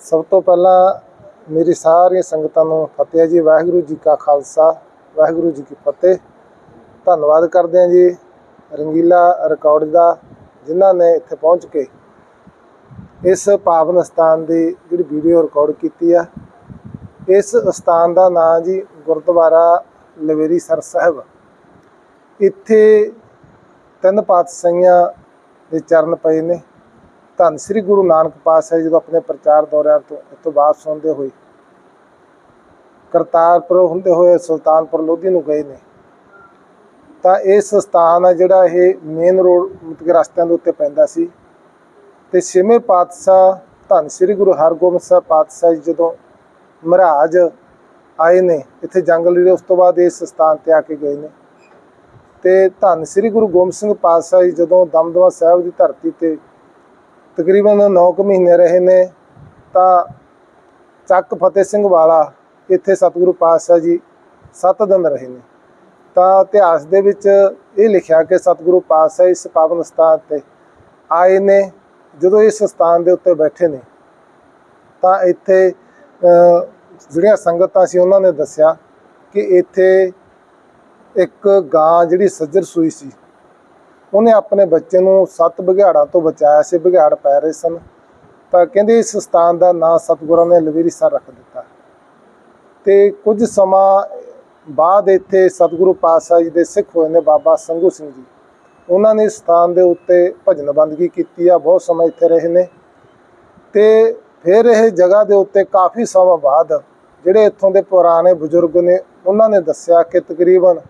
ਸਭ ਤੋਂ ਪਹਿਲਾਂ ਮੇਰੀ ਸਾਰੀਆਂ ਸੰਗਤਾਂ ਨੂੰ ਫਤਿਹ ਜੀ, ਵਾਹਿਗੁਰੂ ਜੀ ਕਾ ਖਾਲਸਾ, ਵਾਹਿਗੁਰੂ ਜੀ ਕੀ ਫਤਿਹ। ਧੰਨਵਾਦ ਕਰਦੇ ਹਾਂ ਜੀ ਰੰਗੀਲਾ ਰਿਕਾਰਡ ਦਾ, ਜਿਨ੍ਹਾਂ ਨੇ ਇੱਥੇ ਪਹੁੰਚ ਕੇ ਇਸ ਪਾਵਨ ਸਥਾਨ ਦੀ ਜਿਹੜੀ ਵੀਡੀਓ ਰਿਕਾਰਡ ਕੀਤੀ ਆ। ਇਸ ਸਥਾਨ ਦਾ ਨਾਂ ਜੀ ਗੁਰਦੁਆਰਾ ਲਵੇਰੀ ਸਰ ਸਾਹਿਬ। ਇੱਥੇ ਤਿੰਨ ਪਾਤਸ਼ਾਹੀਆਂ ਦੇ ਚਰਨ ਪਏ ਨੇ। ਧੰਨ ਸ੍ਰੀ ਗੁਰੂ ਨਾਨਕ ਪਾਤਸ਼ਾਹ ਜੀ ਜਦੋਂ ਆਪਣੇ ਪ੍ਰਚਾਰ ਦੌਰਿਆਂ ਤੋਂ ਇੱਥੋਂ ਵਾਪਸ ਹੁੰਦੇ ਹੋਏ ਕਰਤਾਰਪੁਰ ਹੁੰਦੇ ਹੋਏ ਸੁਲਤਾਨਪੁਰ ਲੋਧੀ ਨੂੰ ਗਏ ਨੇ, ਤਾਂ ਇਸ ਸਥਾਨ ਆ ਜਿਹੜਾ ਇਹ ਮੇਨ ਰੋਡ ਮਤਲਬ ਕਿ ਰਸਤਿਆਂ ਦੇ ਉੱਤੇ ਪੈਂਦਾ ਸੀ ਤੇ ਛੇਵੇਂ ਪਾਤਸ਼ਾਹ ਧੰਨ ਸ੍ਰੀ ਗੁਰੂ ਹਰਗੋਬਿੰਦ ਸਾਹਿਬ ਪਾਤਸ਼ਾਹ ਜੀ ਜਦੋਂ ਮਹਾਰਾਜ ਆਏ ਨੇ, ਇੱਥੇ ਜੰਗ ਲੜੇ ਉਸ ਤੋਂ ਬਾਅਦ ਇਸ ਸਥਾਨ ਤੇ ਆ ਕੇ ਗਏ ਨੇ ਤੇ ਧੰਨ ਸ੍ਰੀ ਗੁਰੂ ਗੋਬਿੰਦ ਸਿੰਘ ਪਾਤਸ਼ਾਹ ਜੀ ਜਦੋਂ ਦਮਦਮਾ ਸਾਹਿਬ ਦੀ ਧਰਤੀ ਤੇ ਤਕਰੀਬਨ 9 ਕੁ ਮਹੀਨੇ ਰਹੇ ਨੇ, ਤਾਂ ਚੱਕ ਫਤਿਹ ਸਿੰਘ ਵਾਲਾ ਇੱਥੇ ਸਤਿਗੁਰੂ ਪਾਤਸ਼ਾਹ ਜੀ 7 ਦਿਨ ਰਹੇ ਨੇ। ਤਾਂ ਇਤਿਹਾਸ ਦੇ ਵਿੱਚ ਇਹ ਲਿਖਿਆ ਕਿ ਸਤਿਗੁਰੂ ਪਾਤਸ਼ਾਹ ਇਸ ਪਾਵਨ ਸਥਾਨ ਤੇ ਆਏ ਨੇ, ਜਦੋਂ ਇਸ ਸਥਾਨ ਦੇ ਉੱਤੇ ਬੈਠੇ ਨੇ। ਤਾਂ ਇੱਥੇ ਜਿਹੜੀਆਂ ਸੰਗਤਾਂ ਸੀ ਉਹਨਾਂ ਨੇ ਦੱਸਿਆ ਕਿ ਇੱਥੇ ਇੱਕ ਗਾਂ ਜਿਹੜੀ ਸੱਜਰ ਸੂਈ ਸੀ। ਉਹਨੇ ਆਪਣੇ ਬੱਚੇ ਨੂੰ ਸੱਤ ਬਘਿਆੜਾਂ ਤੋਂ ਬਚਾਇਆ ਸੀ ਬਘਿਆੜ ਪੈ ਰਹੇ ਸਨ। ਤਾਂ ਕਹਿੰਦੇ ਇਸ ਸਥਾਨ ਦਾ ਨਾਂ ਸਤਿਗੁਰਾਂ ਨੇ ਲਵੇਰੀ ਸਰ ਰੱਖ ਦਿੱਤਾ। ਤੇ ਕੁਝ ਸਮਾਂ ਬਾਅਦ ਇੱਥੇ ਸਤਿਗੁਰੂ ਪਾਤਸ਼ਾਹ ਜੀ ਦੇ ਸਿੱਖ ਹੋਏ ਨੇ ਬਾਬਾ ਸੰਗੂ ਸਿੰਘ ਜੀ। ਉਹਨਾਂ ਨੇ ਇਸ ਸਥਾਨ ਦੇ ਉੱਤੇ ਭਜਨ ਬੰਦਗੀ ਕੀਤੀ ਆ, ਬਹੁਤ ਸਮਾਂ ਇੱਥੇ ਰਹੇ ਨੇ। ਤੇ ਫਿਰ ਇਹ ਜਗ੍ਹਾ ਦੇ ਉੱਤੇ ਕਾਫੀ ਸਮਾਂ ਬਾਅਦ ਜਿਹੜੇ ਇੱਥੋਂ ਦੇ ਪੁਰਾਣੇ ਬਜ਼ੁਰਗ ਨੇ, ਉਹਨਾਂ ਨੇ ਦੱਸਿਆ ਕਿ ਤਕਰੀਬਨ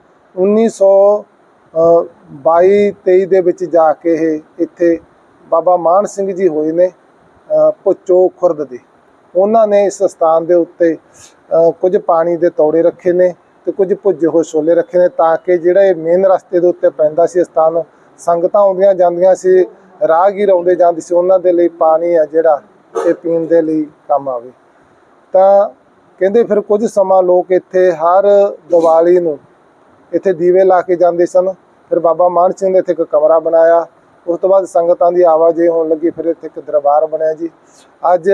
1922 23 ਦੇ ਵਿੱਚ ਜਾ ਕੇ ਇਹ ਇੱਥੇ ਬਾਬਾ ਮਾਨ ਸਿੰਘ ਜੀ ਹੋਏ ਨੇ ਅ, ਭੁੱਚੋ ਖੁਰਦ ਦੇ। ਉਹਨਾਂ ਨੇ ਇਸ ਸਥਾਨ ਦੇ ਉੱਤੇ ਕੁਝ ਪਾਣੀ ਦੇ ਤੌੜੇ ਰੱਖੇ ਨੇ ਤੇ ਕੁਝ ਭੁੱਜੇ ਹੋਏ ਛੋਲੇ ਰੱਖੇ ਨੇ ਤਾਂ ਕਿ ਜਿਹੜਾ ਇਹ ਮੇਨ ਰਸਤੇ ਦੇ ਉੱਤੇ ਪੈਂਦਾ ਸੀ ਇਹ ਸਥਾਨ ਸੰਗਤਾਂ ਆਉਂਦੀਆਂ ਜਾਂਦੀਆਂ ਸੀ ਰਾਹਗੀਰ ਆਉਂਦੇ ਜਾਂਦੇ ਸੀ ਉਹਨਾਂ ਦੇ ਲਈ ਪਾਣੀ ਆ ਜਿਹੜਾ ਇਹ ਪੀਣ ਦੇ ਲਈ ਕੰਮ ਆਵੇ। ਤਾਂ ਕਹਿੰਦੇ ਫਿਰ ਕੁਝ ਸਮਾਂ ਲੋਕ ਇੱਥੇ ਹਰ ਦੀਵਾਲੀ ਨੂੰ ਇੱਥੇ ਦੀਵੇ ਲਾ ਕੇ ਜਾਂਦੇ ਸਨ। ਫਿਰ ਬਾਬਾ ਮਾਨ ਸਿੰਘ ਨੇ ਇੱਥੇ ਇੱਕ ਕਮਰਾ ਬਣਾਇਆ। ਉਸ ਤੋਂ ਬਾਅਦ ਸੰਗਤਾਂ ਦੀ ਆਵਾਜਾਈ ਹੋਣ ਲੱਗੀ, ਫਿਰ ਇੱਥੇ ਇੱਕ ਦਰਬਾਰ ਬਣਿਆ ਜੀ। ਅੱਜ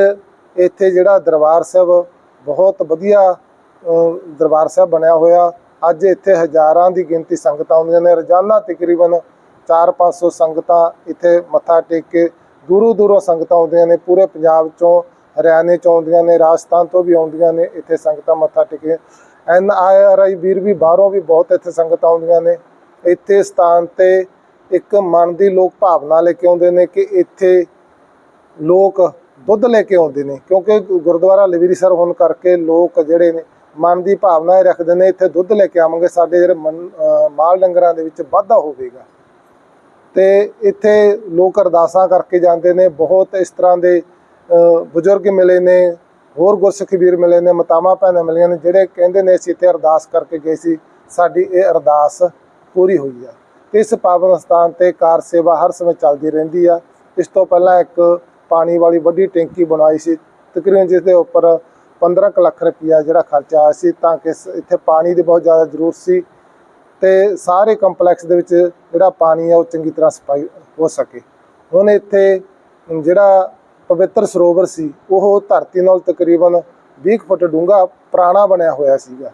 ਇੱਥੇ ਜਿਹੜਾ ਦਰਬਾਰ ਸਾਹਿਬ, ਬਹੁਤ ਵਧੀਆ ਦਰਬਾਰ ਸਾਹਿਬ ਬਣਿਆ ਹੋਇਆ। ਅੱਜ ਇੱਥੇ ਹਜ਼ਾਰਾਂ ਦੀ ਗਿਣਤੀ ਸੰਗਤਾਂ ਆਉਂਦੀਆਂ ਨੇ। ਰੋਜ਼ਾਨਾ ਤਕਰੀਬਨ 4-500 ਸੰਗਤਾਂ ਇੱਥੇ ਮੱਥਾ ਟੇਕ ਕੇ ਦੂਰੋਂ ਦੂਰੋਂ ਸੰਗਤਾਂ ਆਉਂਦੀਆਂ ਨੇ। ਪੂਰੇ ਪੰਜਾਬ ਚੋਂ, ਹਰਿਆਣੇ ਚੋਂ ਆਉਂਦੀਆਂ ਨੇ, ਰਾਜਸਥਾਨ ਤੋਂ ਵੀ ਆਉਂਦੀਆਂ ਨੇ ਇੱਥੇ ਸੰਗਤਾਂ ਮੱਥਾ ਟੇਕੇ ਐਨ ਆਰ ਆਈ ਵੀਰ ਵੀ ਬਾਹਰੋਂ ਵੀ ਬਹੁਤ ਇੱਥੇ ਸੰਗਤਾਂ ਆਉਂਦੀਆਂ ਨੇ। ਇੱਥੇ ਸਥਾਨ ਤੇ ਇੱਕ ਮਨ ਦੀ ਲੋਕ ਭਾਵਨਾ ਲੈ ਕੇ ਆਉਂਦੇ ਨੇ ਕਿ ਇੱਥੇ ਲੋਕ ਦੁੱਧ ਲੈ ਕੇ ਆਉਂਦੇ ਨੇ, ਕਿਉਂਕਿ ਗੁਰਦੁਆਰਾ ਲਵੀਰੀ ਸਰ ਹੋਣ ਕਰਕੇ ਲੋਕ ਜਿਹੜੇ ਨੇ ਮਨ ਦੀ ਭਾਵਨਾ ਇਹ ਰੱਖਦੇ ਨੇ, ਇੱਥੇ ਦੁੱਧ ਲੈ ਕੇ ਆਵਾਂਗੇ, ਸਾਡੇ ਜਿਹੜੇ ਮਨ- ਮਾਲ ਡੰਗਰਾਂ ਦੇ ਵਿੱਚ ਵਾਧਾ ਹੋਵੇਗਾ। ਤੇ ਇੱਥੇ ਲੋਕ ਅਰਦਾਸਾਂ ਕਰਕੇ ਜਾਂਦੇ ਨੇ, ਬਹੁਤ ਇਸ ਤਰ੍ਹਾਂ ਦੇ ਬਜ਼ੁਰਗ ਮਿਲੇ ਨੇ, ਹੋਰ ਗੁਰਸਿੱਖ ਵੀਰ ਮਿਲੇ ਨੇ, ਮਤਾਵਾਂ ਭੈਣਾਂ ਮਿਲੀਆਂ ਨੇ, ਜਿਹੜੇ ਕਹਿੰਦੇ ਨੇ ਅਸੀਂ ਇੱਥੇ ਅਰਦਾਸ ਕਰਕੇ ਗਏ ਸੀ, ਸਾਡੀ ਇਹ ਅਰਦਾਸ ਪੂਰੀ ਹੋਈ ਆ। ਤੇ ਇਸ ਪਾਵਨ ਸਥਾਨ ਤੇ ਕਾਰ ਸੇਵਾ ਹਰ ਸਮੇਂ ਚੱਲਦੀ ਰਹਿੰਦੀ ਆ। ਇਸ ਤੋਂ ਪਹਿਲਾਂ ਇੱਕ ਪਾਣੀ ਵਾਲੀ ਵੱਡੀ ਟੈਂਕੀ ਬਣਾਈ ਸੀ। ਤਕਰੀਬਨ ਜਿਸ ਦੇ ਉੱਪਰ 15 ਕੁ ਲੱਖ ਰੁਪਈਆ ਜਿਹੜਾ ਖਰਚਾ ਆਇਆ ਸੀ, ਤਾਂ ਕਿ ਇੱਥੇ ਪਾਣੀ ਦੀ ਬਹੁਤ ਜ਼ਿਆਦਾ ਜ਼ਰੂਰਤ ਸੀ ਤੇ ਸਾਰੇ ਕੰਪਲੈਕਸ ਦੇ ਵਿੱਚ ਜਿਹੜਾ ਪਾਣੀ ਆ, ਉਹ ਚੰਗੀ ਤਰ੍ਹਾਂ ਸਫ਼ਾਈ ਹੋ ਸਕੇ। ਹੁਣ ਇੱਥੇ ਜਿਹੜਾ ਪਵਿੱਤਰ ਸਰੋਵਰ ਸੀ, ਉਹ ਧਰਤੀ ਨਾਲ ਤਕਰੀਬਨ 20 ਕੁ ਫੁੱਟ ਡੂੰਘਾ ਪੁਰਾਣਾ ਬਣਿਆ ਹੋਇਆ ਸੀਗਾ।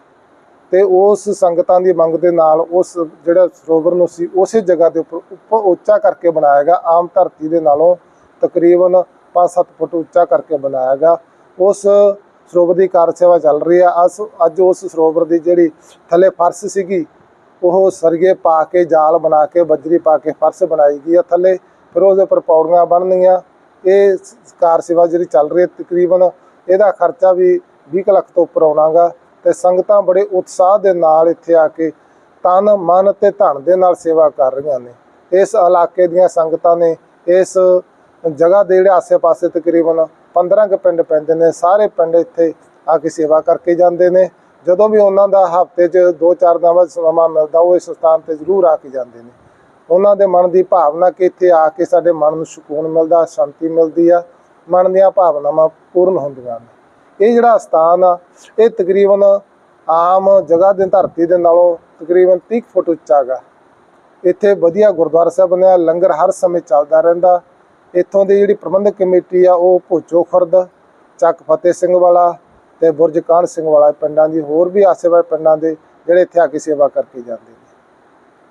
ਤੇ ਉਸ ਸੰਗਤਾਂ ਦੀ ਮੰਗ ਦੇ ਨਾਲ ਉਸ ਜਿਹੜਾ ਸਰੋਵਰ ਨੂੰ ਸੀ, ਉਸੇ ਜਗ੍ਹਾ ਦੇ ਉੱਪਰ ਉੱਪਰ ਉੱਚਾ ਕਰਕੇ ਬਣਾਇਆ ਗਿਆ। ਆਮ ਧਰਤੀ ਦੇ ਨਾਲੋਂ ਤਕਰੀਬਨ 5-7 ਫੁੱਟ ਉੱਚਾ ਕਰਕੇ ਬਣਾਇਆ ਗਿਆ। ਉਸ ਸਰੋਵਰ ਦੀ ਕਾਰ ਸੇਵਾ ਚੱਲ ਰਹੀ ਆ। ਅਸ, ਅੱਜ ਉਸ ਸਰੋਵਰ ਦੀ ਜਿਹੜੀ ਥੱਲੇ ਫਰਸ਼ ਸੀਗੀ, ਉਹ ਸਰਗੇ ਪਾ ਕੇ, ਜਾਲ ਬਣਾ ਕੇ, ਬਜਰੀ ਪਾ ਕੇ ਫਰਸ਼ ਬਣਾਈ ਗਈ ਆ ਥੱਲੇ। ਫਿਰ ਉਹਦੇ ਉੱਪਰ ਪੌੜੀਆਂ ਬਣਨੀਆਂ। ਇਹ ਕਾਰ ਸੇਵਾ ਜਿਹੜੀ ਚੱਲ ਰਹੀ ਹੈ ਤਕਰੀਬਨ ਇਹਦਾ ਖਰਚਾ ਵੀ 20 ਕੁ ਲੱਖ ਤੋਂ ਉੱਪਰ ਆਉਣਾਗਾ ਤੇ ਸੰਗਤਾਂ ਬੜੇ ਉਤਸ਼ਾਹ ਦੇ ਨਾਲ ਇੱਥੇ ਆ ਕੇ ਤਨ, ਮਨ ਤੇ ਧਨ ਦੇ ਨਾਲ ਸੇਵਾ ਕਰ ਰਹੀਆਂ ਨੇ। ਇਸ ਇਲਾਕੇ ਦੀਆਂ ਸੰਗਤਾਂ ਨੇ ਇਸ ਜਗ੍ਹਾ ਦੇ ਜਿਹੜੇ ਆਸੇ-ਪਾਸੇ ਤਕਰੀਬਨ 15 ਕੁ ਪਿੰਡ ਪੈਂਦੇ ਨੇ, ਸਾਰੇ ਪਿੰਡ ਇੱਥੇ ਆ ਕੇ ਸੇਵਾ ਕਰਕੇ ਜਾਂਦੇ ਨੇ। ਜਦੋਂ ਵੀ ਉਹਨਾਂ ਦਾ ਹਫ਼ਤੇ 'ਚ 2-4 ਦਿਨ ਬਾਅਦ ਸਮਾਂ ਮਿਲਦਾ, ਉਹ ਇਸ ਸਥਾਨ ਤੇ ਜ਼ਰੂਰ ਆ ਕੇ ਜਾਂਦੇ ਨੇ। ਉਹਨਾਂ ਦੇ ਮਨ ਦੀ ਭਾਵਨਾ ਕਿ ਇੱਥੇ ਆ ਕੇ ਸਾਡੇ ਮਨ ਨੂੰ ਸਕੂਨ ਮਿਲਦਾ, ਸ਼ਾਂਤੀ ਮਿਲਦੀ ਆ। ਮਨ ਦੀਆਂ ਭਾਵਨਾਵਾਂ ਪੂਰਨ ਹੁੰਦੀਆਂ ਨੇ। ਇਹ ਜਿਹੜਾ ਸਥਾਨ ਆ, ਇਹ ਤਕਰੀਬਨ ਆਮ ਜਗ੍ਹਾ ਦੇ ਧਰਤੀ ਦੇ ਨਾਲੋਂ ਤਕਰੀਬਨ 30 ਕੁ ਫੁੱਟ ਉੱਚਾ ਗਾ ਇੱਥੇ ਵਧੀਆ ਗੁਰਦੁਆਰਾ ਸਾਹਿਬ ਬਣਿਆ, ਲੰਗਰ ਹਰ ਸਮੇਂ ਚੱਲਦਾ ਰਹਿੰਦਾ। ਇੱਥੋਂ ਦੀ ਜਿਹੜੀ ਪ੍ਰਬੰਧਕ ਕਮੇਟੀ ਆ, ਉਹ ਭੋਚੋ ਖੁਰਦ, ਚੱਕ ਫਤਿਹ ਸਿੰਘ ਵਾਲਾ ਤੇ ਬੁਰਜ ਕਾਹਨ ਸਿੰਘ ਵਾਲਾ ਪਿੰਡਾਂ ਦੀ, ਹੋਰ ਵੀ ਆਸੇ-ਪਾਸੇ ਪਿੰਡਾਂ ਦੇ ਜਿਹੜੇ ਇੱਥੇ ਆ ਕੇ ਸੇਵਾ ਕਰਕੇ ਜਾਂਦੇ